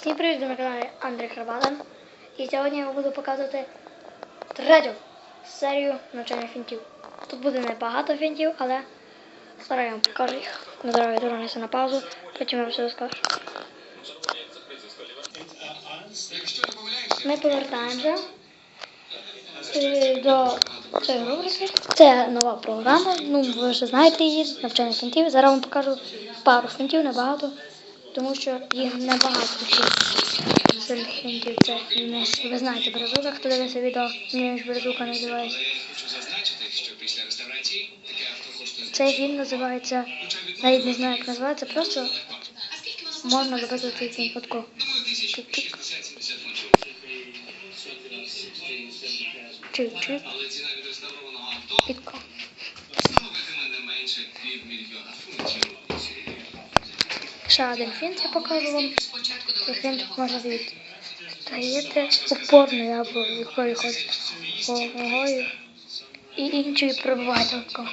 Всім привіт, на каналі Андрій Харбатин. І сьогодні я вам буду показувати третю серію навчання фінтів. Тут буде небагато фінтів, але зараз я вам покажу їх. На здоров'я дорогнися на паузу, потім я вам все розкажу. Ми повертаємося е, до цієї рубрики. Це нова програма. Ну, ви вже знаєте її, навчання фінтів. Зараз вам покажу пару фінтів, небагато, тому що їх небагато ще. Це не ви знаєте березука, хто дивиться відео, мені ж березука називається. Цей фільм називається, навіть не знаю, як називається, просто можна зробити цей фільм фотку. Чик-чик. Підко. становитиме не менше півмільйона фунтів. Ще один фінт я покажу вам. Цей фінт можна від стаєте опорною або якою ходить вагою і іншою прибуваєте легко.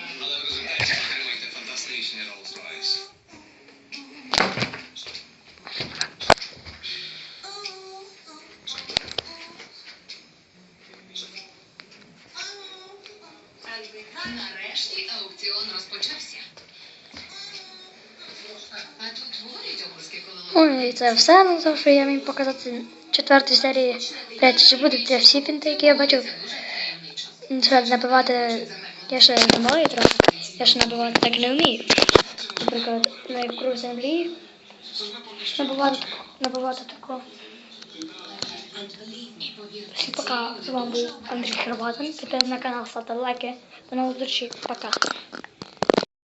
Нарешті аукціон розпочався. Ну і це все, ну то, що я міг показати четвертій серії. Блять, чи для всі фінти, які я бачив. Ну, Це набивати. Я ще маю трохи. Я ще набивати так не вмію. Наприклад, на круг землі. Набивати, набивати тако. Всім пока. З вами був Андрій Карбатин. Підписуйтесь на канал, ставте лайки. До нових зустрічей. Пока.